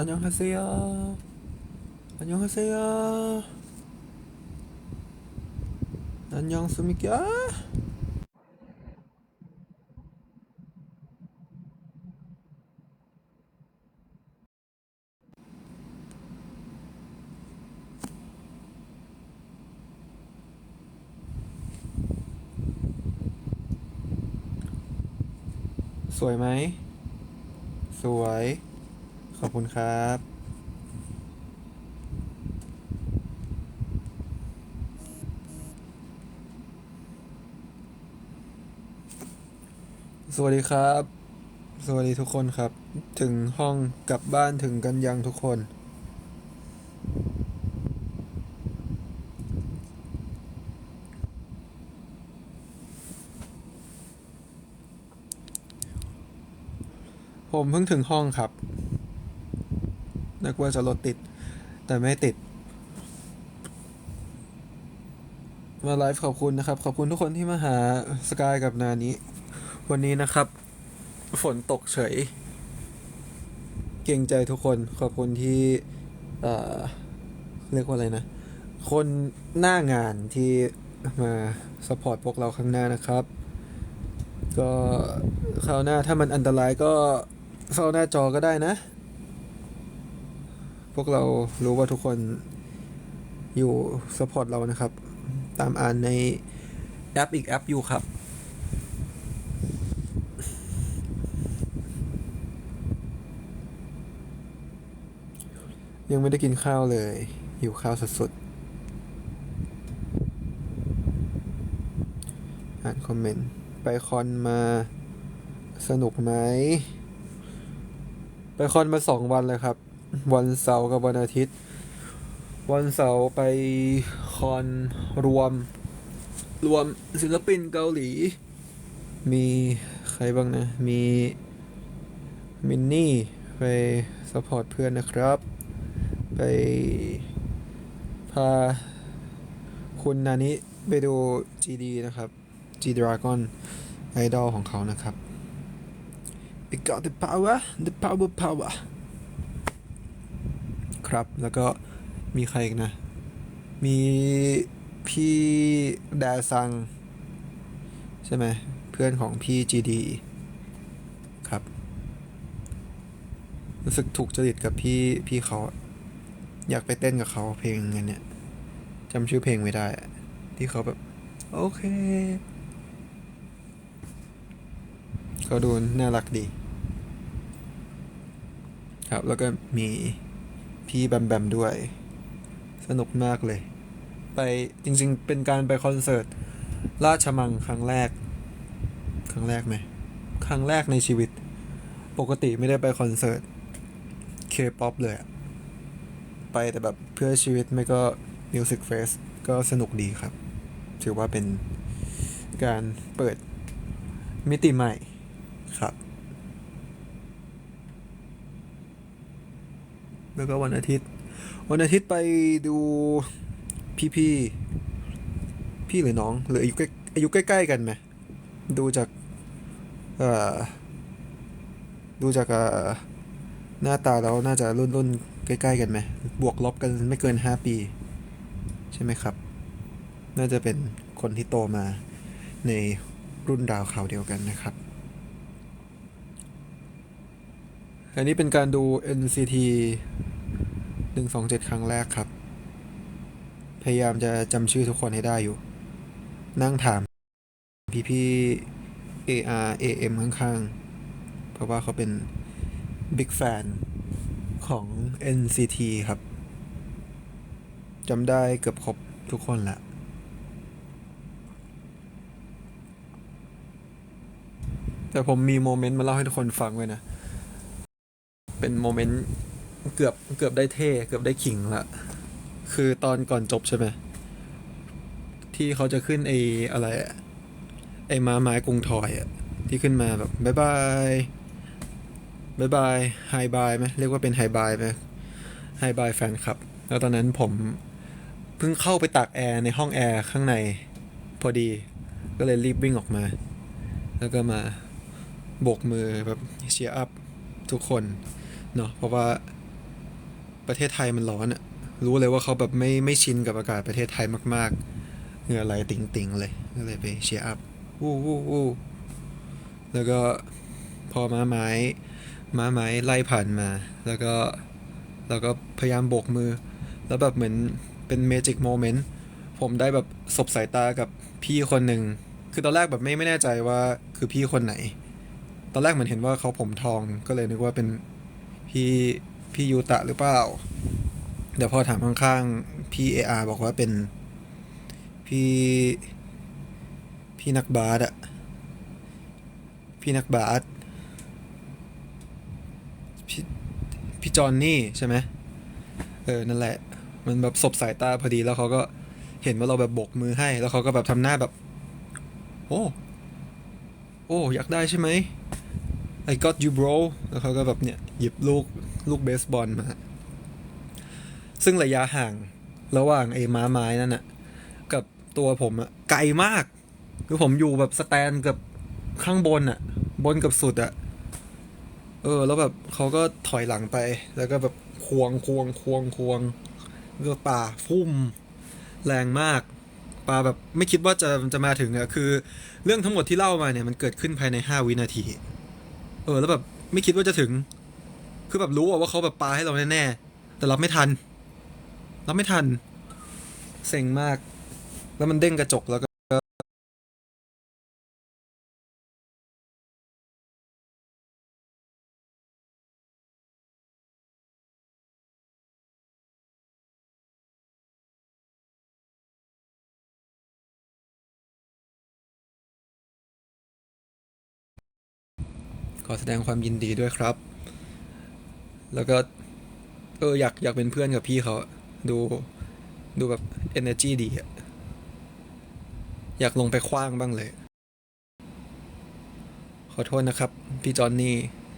อันยองฮาเซโยอันยองฮาเซโย ขอบคุณครับสวัสดีครับ สวัสดีทุกคนครับ ถึงห้องกลับบ้านถึงกันยังทุกคน ผมเพิ่งถึงห้องครับ นึกว่าจะรถติด แต่ไม่ติด มาไลฟ์ขอบคุณนะครับ ขอบคุณทุกคนที่มาหาสกายกับนานี้ วันนี้นะครับ ฝนตกเฉย เกรงใจทุกคน ขอบคุณที่เอ่อเรียกว่าอะไรนะ คนหน้างานที่มาสปอร์ตพวกเราข้างหน้านะครับ ก็คราวหน้าถ้ามันอันตรายก็เฝ้าหน้าจอก็ได้นะ พวกเรารู้ว่าทุกคนอยู่สปอร์ตเรานะครับ ตามอ่านในแอปอีกแอปอยู่ครับ ยังไม่ได้กินข้าวเลยหิวข้าวสุดๆอ่านคอมเมนต์ ไปคอนมาสนุกไหม ไปคอนมาสองวันเลยครับ วันเสาร์กับวันอาทิตย์ วันเสาร์ไปคอนรวม รวมศิลปินเกาหลี มีใครบ้างนะ มีมินนี่ไปสปอร์ตเพื่อนนะครับ ไปพาคุณนานิไปดู GD นะครับ G Dragon ไอดอลของเขานะครับ I got the power the power power ครับ แล้วก็มีใครอีกนะ มีพี่แดซัง ใช่ไหมเพื่อนของพี่ GD ครับรู้สึกถูกจริตกับพี่พี่เขา อยากไปเต้นกับเขาเพลงอันเนี้ยจำชื่อเพลงไม่ได้ ที่เขาแบบ โอเคเขาดูน่ารักดี ครับแล้วก็มี พี่แบมแบมด้วย สนุกมากเลย ไปจริง ๆ เป็นการไปคอนเสิร์ตราชมังครั้งแรก ครั้งแรกไหมครั้งแรกในชีวิต ปกติไม่ได้ไปคอนเสิร์ตเคป๊อปเลยอะไปแต่แบบเพื่อชีวิตไม่ก็มิวสิกเฟสก็สนุกดีครับ ถือว่าเป็นการเปิดมิติใหม่ครับ แล้วก็วันอาทิตย์ วันอาทิตย์ไปดูพี่พี่พี่หรือน้องหรืออายุใกล้อายุใกล้ ๆ กันไหมดูจากเอ่อดูจากเอ่อหน้าตาแล้วน่าจะรุ่นรุ่นใกล้ๆกันไหมบวกลบกันไม่เกินห้าปี ใช่ไหมครับ น่าจะเป็นคนที่โตมาในรุ่นราวคราเดียวกันนะครับ อันนี้เป็นการดู NCT 127 ครั้งแรกครับ พยายามจะจำชื่อทุกคนให้ได้อยู่ นั่งถาม พี่พี่ AR AM ข้างๆ เพราะว่าเขาเป็นบิ๊กแฟนของ NCT ครับจำได้เกือบครบทุกคนละแต่ผมมีโมเมนต์มาเล่าให้ทุกคนฟังไว้นะ เป็นโมเมนต์ เกือบเกือบได้เท่เกือบได้ขิงละคือตอนก่อนจบใช่ไหมที่เขาจะขึ้นไอ้อะไรอะไอ้ม้าไม้กรุงทอยอะที่ขึ้นมาแบบบายบายบายบายไฮบายไหมเรียกว่าเป็นไฮบายไหมไฮบายแฟนคลับ แล้วตอนนั้นผมเพิ่งเข้าไปตากแอร์ในห้องแอร์ข้างใน พอดีก็เลยรีบวิ่งออกมา แล้วก็มาโบกมือแบบเชียร์อัพทุกคนเนาะเพราะว่า ประเทศไทยมันร้อนอะรู้เลยว่าเขาแบบไม่ไม่ชินกับอากาศประเทศไทยมากๆ เหงื่อไหลติ่งๆเลยก็เลยไปเชียร์อัพวู้วู้วู้แล้วก็พอม้าไม้ม้าไม้ไล่ผ่านมา แล้วก็แล้วก็พยายามโบกมือ แล้วแบบเหมือนเป็นเมจิกโมเมนต์ผมได้แบบสบสายตากับพี่คนหนึ่ง คือตอนแรกแบบไม่ไม่แน่ใจว่าคือพี่คนไหน ตอนแรกเหมือนเห็นว่าเขาผมทองก็เลยนึกว่าเป็นพี่ พี่ยูตะหรือเปล่า เดี๋ยวพอถามข้างๆพี่เออาบอกว่าเป็นพี่พี่นักบาสอะพี่นักบาสพี่พี่จอนนี่ใช่ไหมเออ นั่นแหละ มันแบบสบสายตาพอดีแล้วเขาก็เห็นว่าเราแบบโบกมือให้ แล้วเขาก็แบบทำหน้าแบบ โอ้ โอ้ อยากได้ใช่ไหม I got you bro แล้วเขาก็แบบเนี่ย หยิบลูก ลูกเบสบอลมา ซึ่งระยะห่างระหว่างไอ้ม้าไม้นั่นน่ะกับตัวผมอะไกลมาก คือผมอยู่แบบสแตนกับข้างบนอะบนกับสุดอะเออ แล้วแบบเขาก็ถอยหลังไป แล้วก็แบบควงควงควงควงก็ป่าฟุ่ม แรงมากปาแบบไม่คิดว่าจะจะมาถึงอะคือ เรื่องทั้งหมดที่เล่ามาเนี่ยมันเกิดขึ้นภายในห้าวินาที เออ แล้วแบบไม่คิดว่าจะถึง คือแบบรู้ว่าเขาแบบปาให้เราแน่ๆ แต่รับไม่ทัน รับไม่ทัน เซ็งมาก แล้วมันเด้งกระจกแล้วก็ขอแสดงความยินดีด้วยครับ แล้วก็ เอออยากอยากเป็นเพื่อนกับพี่เขาอะดูดูแบบ energy ดีอะอยากลงไปคว้างบ้างเลย ขอโทษนะครับ พี่จอนนี่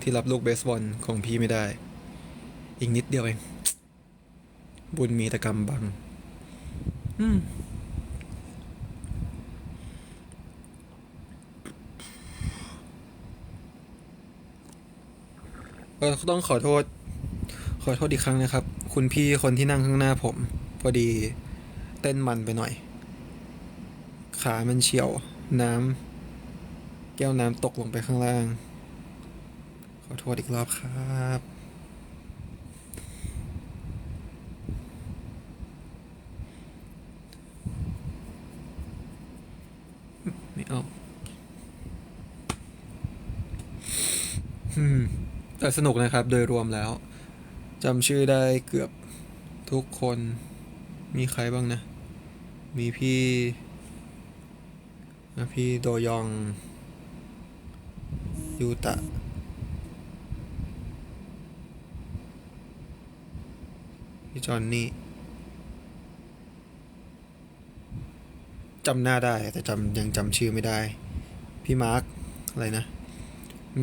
ที่รับลูกเบสบอลของพี่ไม่ได้ อีกนิดเดียวเอง บุญมีแต่กรรมบัง อืมเออต้องขอโทษ ขอโทษอีกครั้งนะครับ คุณพี่คนที่นั่งข้างหน้าผม พอดีเต้นมันไปหน่อย ขามันเฉียวน้ำแก้วน้ำตกลงไปข้างล่าง ขอโทษอีกรอบครับไม่เอาอืมแต่สนุกนะครับโดยรวมแล้ว จำชื่อได้เกือบทุกคนมีใครบ้างนะ มีพี่พี่โดยอง ยูตะ พี่จอนนี่จำหน้าได้แต่จำยังจำชื่อไม่ได้ พี่มาร์คอะไรนะ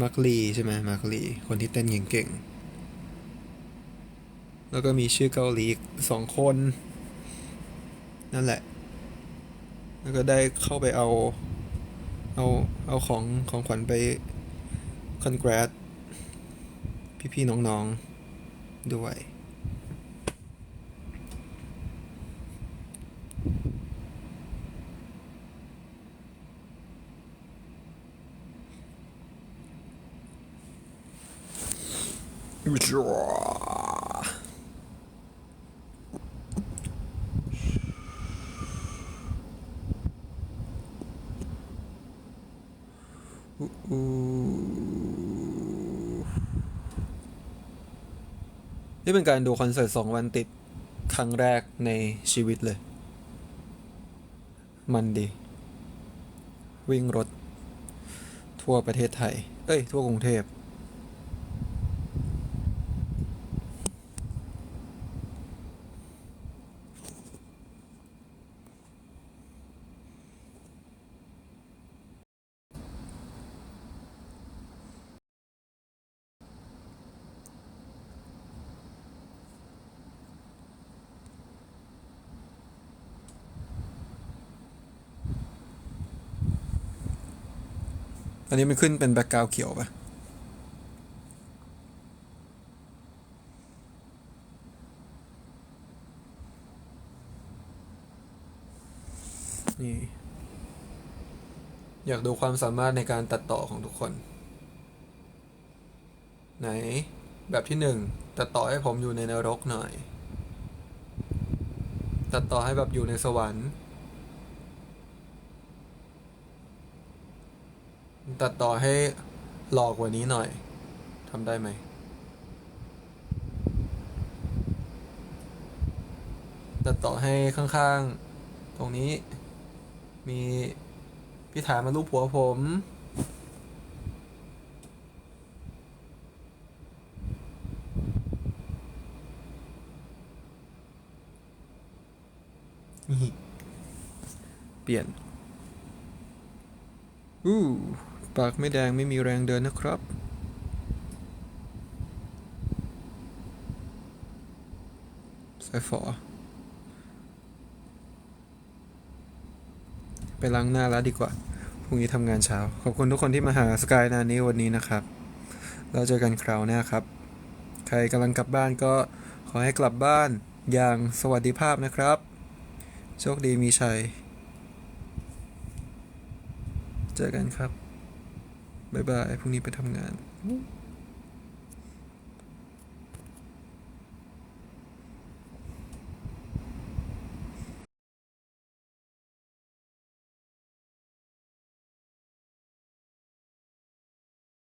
มาร์คลีใช่ไหมมาร์คลีคนที่เต้นเก่งๆ แล้วก็มีชื่อเกาหลีสองคน นั่นแหละ แล้วก็ได้เข้าไปเอา เอาเอาของของขวัญไปคอนแกรสพี่ๆน้องๆ ด้วย นี่เป็นการดูคอนเสิร์ตสองวันติดครั้งแรกในชีวิตเลย มันดี วิ่งรถ ทั่วประเทศไทย เอ้ย ทั่วกรุงเทพ อันนี้มันขึ้นเป็นแบ็กกราวเขียวปะนี่ อยากดูความสามารถในการตัดต่อของทุกคน ไหน แบบที่หนึ่งตัดต่อให้ผมอยู่ในนรกหน่อย ตัดต่อให้แบบอยู่ในสวรรค์ ตัดต่อให้หลอกกว่านี้หน่อยทำได้ไหมตัดต่อให้ข้างๆ ตรงนี้ มีพี่ถามารูปหัวผม เปลี่ยน อู้ ปากไม่แดงไม่มีแรงเดินนะครับสายฝอ ไปล้างหน้าแล้วดีกว่า พรุ่งนี้ทำงานเช้า ขอบคุณทุกคนที่มาหาสกายนานี้วันนี้นะครับ เราเจอกันคราวหน้าครับ ใครกำลังกลับบ้านก็ขอให้กลับบ้านอย่างสวัสดิภาพนะครับ โชคดีมีชัย เจอกันครับ บ๊ายบายพรุ่งนี้ไปทำงาน